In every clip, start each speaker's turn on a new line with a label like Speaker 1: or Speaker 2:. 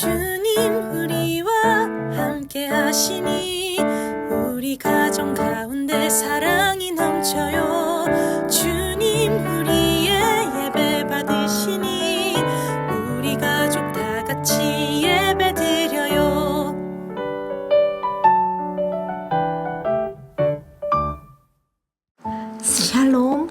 Speaker 1: 주님 우리와 함께 하시니 우리 가정 가운데 사랑이 넘쳐요 주님 우리의 예배 받으시니 우리 가족 다 같이 예배 드려요
Speaker 2: 샬롬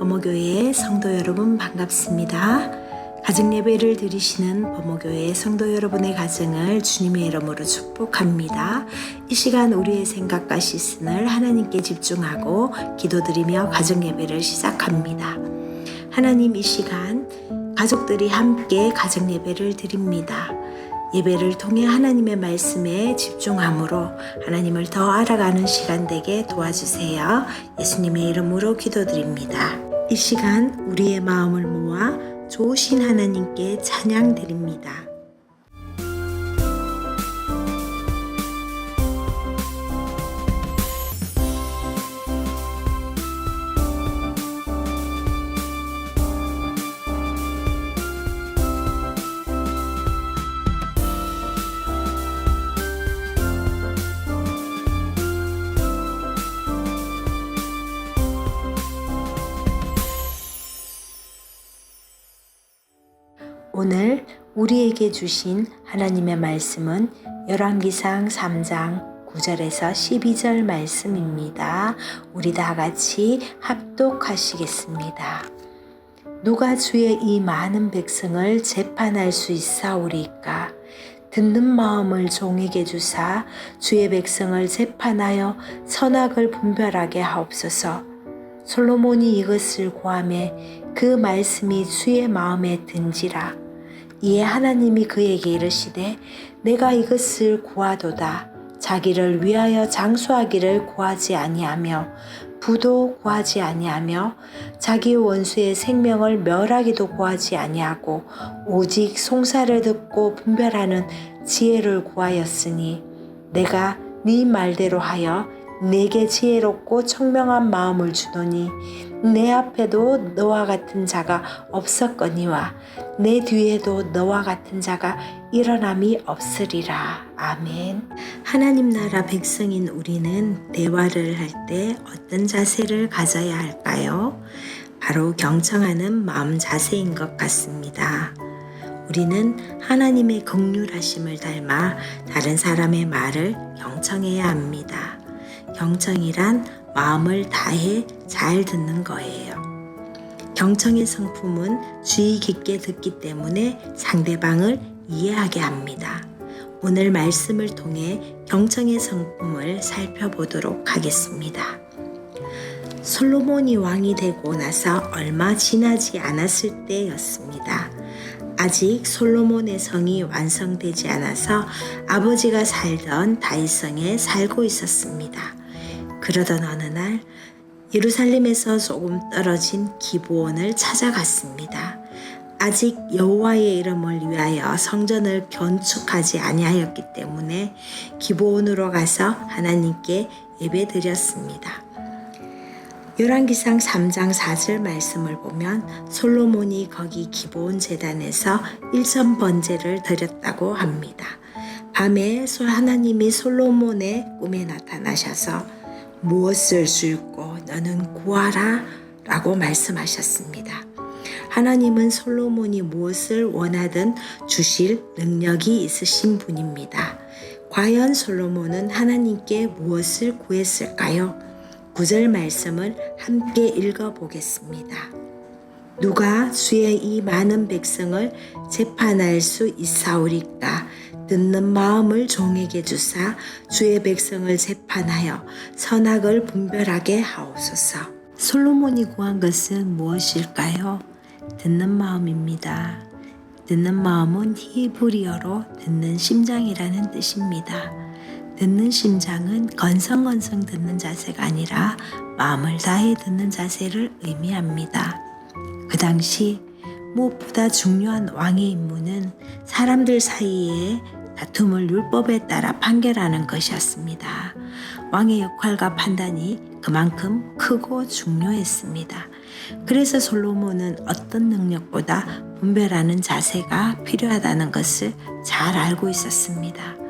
Speaker 2: 범어교회 성도 여러분 반갑습니다. 가정 예배를 드리시는 범어교회 성도 여러분의 가정을 주님의 이름으로 축복합니다. 이 시간 우리의 생각과 시선을 하나님께 집중하고 기도드리며 가정 예배를 시작합니다. 하나님 이 시간 가족들이 함께 가정 예배를 드립니다. 예배를 통해 하나님의 말씀에 집중함으로 하나님을 더 알아가는 시간 되게 도와주세요. 예수님의 이름으로 기도드립니다. 이 시간 우리의 마음을 모아 좋으신 하나님께 찬양 드립니다. 오늘 우리에게 주신 하나님의 말씀은 열왕기상 3장 9절에서 12절 말씀입니다. 우리 다 같이 합독하시겠습니다. 누가 주의 이 많은 백성을 재판할 수 있사오리까? 듣는 마음을 종에게 주사 주의 백성을 재판하여 선악을 분별하게 하옵소서. 솔로몬이 이것을 구함에 그 말씀이 주의 마음에 든지라. 이에 하나님이 그에게 이르시되 내가 이것을 구하도다. 자기를 위하여 장수하기를 구하지 아니하며 부도 구하지 아니하며 자기 원수의 생명을 멸하기도 구하지 아니하고 오직 송사를 듣고 분별하는 지혜를 구하였으니 내가 네 말대로 하여 내게 지혜롭고 청명한 마음을 주노니 내 앞에도 너와 같은 자가 없었거니와 내 뒤에도 너와 같은 자가 일어남이 없으리라. 아멘. 하나님 나라 백성인 우리는 대화를 할 때 어떤 자세를 가져야 할까요? 바로 경청하는 마음 자세인 것 같습니다. 우리는 하나님의 극률하심을 닮아 다른 사람의 말을 경청해야 합니다. 경청이란 마음을 다해 잘 듣는 거예요. 경청의 성품은 주의 깊게 듣기 때문에 상대방을 이해하게 합니다. 오늘 말씀을 통해 경청의 성품을 살펴보도록 하겠습니다. 솔로몬이 왕이 되고 나서 얼마 지나지 않았을 때였습니다. 아직 솔로몬의 성이 완성되지 않아서 아버지가 살던 다윗성에 살고 있었습니다. 그러던 어느 날 예루살렘에서 조금 떨어진 기브온을 찾아갔습니다. 아직 여호와의 이름을 위하여 성전을 건축하지 아니하였기 때문에 기브온으로 가서 하나님께 예배드렸습니다. 열왕기상 3장 4절 말씀을 보면 솔로몬이 거기 기브온 제단에서 일천 번제를 드렸다고 합니다. 밤에 하나님이 솔로몬의 꿈에 나타나셔서 무엇을 줄고 너는 구하라 라고 말씀하셨습니다. 하나님은 솔로몬이 무엇을 원하든 주실 능력이 있으신 분입니다. 과연 솔로몬은 하나님께 무엇을 구했을까요? 구절 말씀을 함께 읽어보겠습니다. 누가 주의 이 많은 백성을 재판할 수 있사오리까? 듣는 마음을 종에게 주사 주의 백성을 재판하여 선악을 분별하게 하옵소서. 솔로몬이 구한 것은 무엇일까요? 듣는 마음입니다. 듣는 마음은 히브리어로 듣는 심장이라는 뜻입니다. 듣는 심장은 건성건성 듣는 자세가 아니라 마음을 다해 듣는 자세를 의미합니다. 그 당시 무엇보다 중요한 왕의 임무는 사람들 사이에 다툼을 율법에 따라 판결하는 것이었습니다. 왕의 역할과 판단이 그만큼 크고 중요했습니다. 그래서 솔로몬은 어떤 능력보다 분별하는 자세가 필요하다는 것을 잘 알고 있었습니다.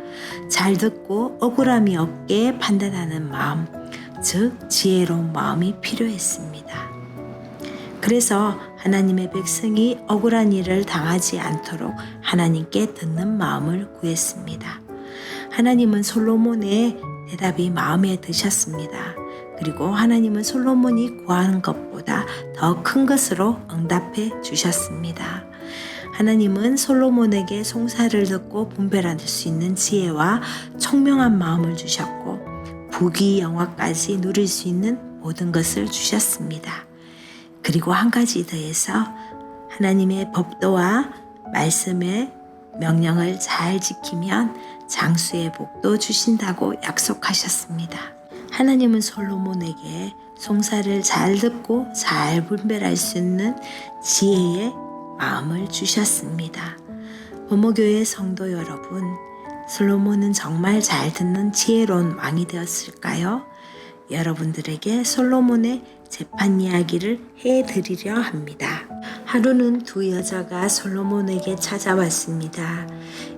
Speaker 2: 잘 듣고 억울함이 없게 판단하는 마음, 즉 지혜로운 마음이 필요했습니다. 그래서 하나님의 백성이 억울한 일을 당하지 않도록 하나님께 듣는 마음을 구했습니다. 하나님은 솔로몬의 대답이 마음에 드셨습니다. 그리고 하나님은 솔로몬이 구하는 것보다 더 큰 것으로 응답해 주셨습니다. 하나님은 솔로몬에게 송사를 듣고 분별할 수 있는 지혜와 청명한 마음을 주셨고 부귀 영화까지 누릴 수 있는 모든 것을 주셨습니다. 그리고 한 가지 더해서 하나님의 법도와 말씀의 명령을 잘 지키면 장수의 복도 주신다고 약속하셨습니다. 하나님은 솔로몬에게 송사를 잘 듣고 잘 분별할 수 있는 지혜의 마음을 주셨습니다. 부모교회 성도 여러분, 솔로몬은 정말 잘 듣는 지혜로운 왕이 되었을까요? 여러분들에게 솔로몬의 재판 이야기를 해드리려 합니다. 하루는 두 여자가 솔로몬에게 찾아왔습니다.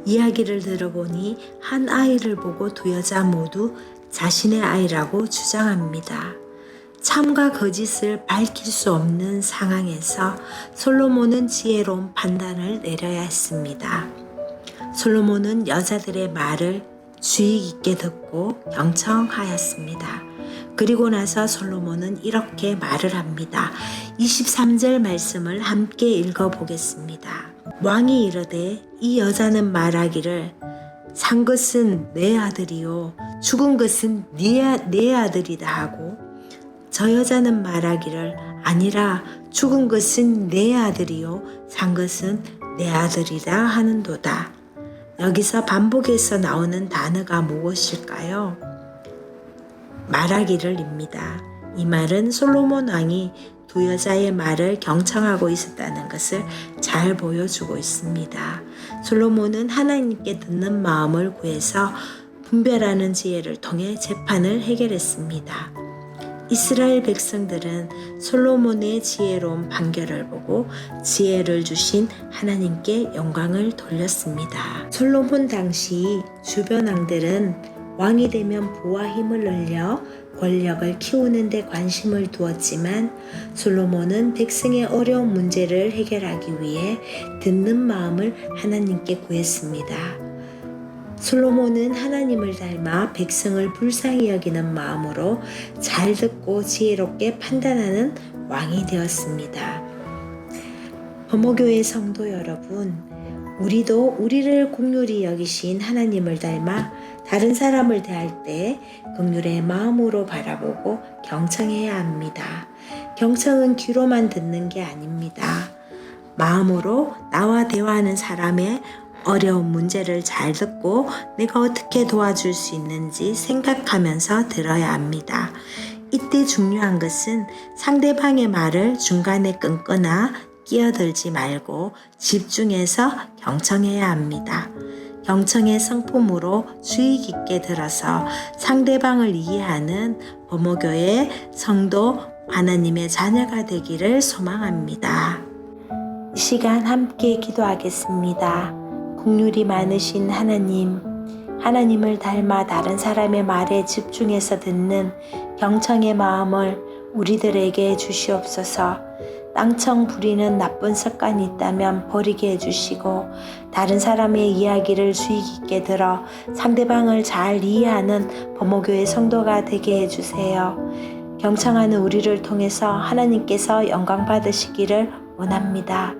Speaker 2: 이야기를 들어보니 한 아이를 보고 두 여자 모두 자신의 아이라고 주장합니다. 참과 거짓을 밝힐 수 없는 상황에서 솔로몬은 지혜로운 판단을 내려야 했습니다. 솔로몬은 여자들의 말을 주의 깊게 듣고 경청하였습니다. 그리고 나서 솔로몬은 이렇게 말을 합니다. 23절 말씀을 함께 읽어보겠습니다. 왕이 이르되 이 여자는 말하기를 산 것은 내 아들이요 죽은 것은 네, 내 아들이다 하고 저 여자는 말하기를 아니라 죽은 것은 내 아들이요 산 것은 내 아들이다 하는도다. 여기서 반복해서 나오는 단어가 무엇일까요? 말하기를입니다. 이 말은 솔로몬 왕이 두 여자의 말을 경청하고 있었다는 것을 잘 보여주고 있습니다. 솔로몬은 하나님께 듣는 마음을 구해서 분별하는 지혜를 통해 재판을 해결했습니다. 이스라엘 백성들은 솔로몬의 지혜로운 판결을 보고 지혜를 주신 하나님께 영광을 돌렸습니다. 솔로몬 당시 주변 왕들은 왕이 되면 부와 힘을 늘려 권력을 키우는 데 관심을 두었지만 솔로몬은 백성의 어려운 문제를 해결하기 위해 듣는 마음을 하나님께 구했습니다. 솔로몬은 하나님을 닮아 백성을 불쌍히 여기는 마음으로 잘 듣고 지혜롭게 판단하는 왕이 되었습니다. 범호교회 성도 여러분, 우리도 우리를 공률히 여기신 하나님을 닮아 다른 사람을 대할 때 긍휼의 마음으로 바라보고 경청해야 합니다. 경청은 귀로만 듣는 게 아닙니다. 마음으로 나와 대화하는 사람의 어려운 문제를 잘 듣고 내가 어떻게 도와줄 수 있는지 생각하면서 들어야 합니다. 이때 중요한 것은 상대방의 말을 중간에 끊거나 끼어들지 말고 집중해서 경청해야 합니다. 경청의 성품으로 주의 깊게 들어서 상대방을 이해하는 범호교의 성도 하나님의 자녀가 되기를 소망합니다. 이 시간 함께 기도하겠습니다. 국률이 많으신 하나님, 하나님을 닮아 다른 사람의 말에 집중해서 듣는 경청의 마음을 우리들에게 주시옵소서. 땅청 부리는 나쁜 습관이 있다면 버리게 해주시고 다른 사람의 이야기를 주의 깊게 들어 상대방을 잘 이해하는 범호교의 성도가 되게 해주세요. 경청하는 우리를 통해서 하나님께서 영광 받으시기를 원합니다.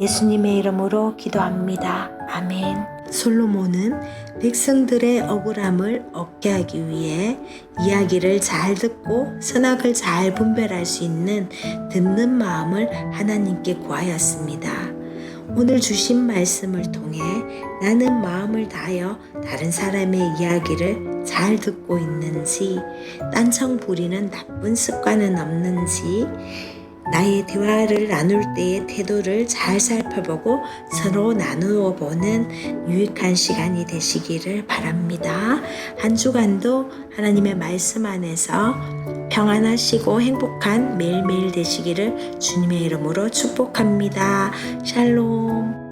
Speaker 2: 예수님의 이름으로 기도합니다. 아멘. 솔로몬은 백성들의 억울함을 얻게 하기 위해 이야기를 잘 듣고 선악을 잘 분별할 수 있는 듣는 마음을 하나님께 구하였습니다. 오늘 주신 말씀을 통해 나는 마음을 다하여 다른 사람의 이야기를 잘 듣고 있는지, 딴청 부리는 나쁜 습관은 없는지, 나의 대화를 나눌 때의 태도를 잘 살펴보고 서로 나누어 보는 유익한 시간이 되시기를 바랍니다. 한 주간도 하나님의 말씀 안에서 평안하시고 행복한 매일매일 되시기를 주님의 이름으로 축복합니다. 샬롬.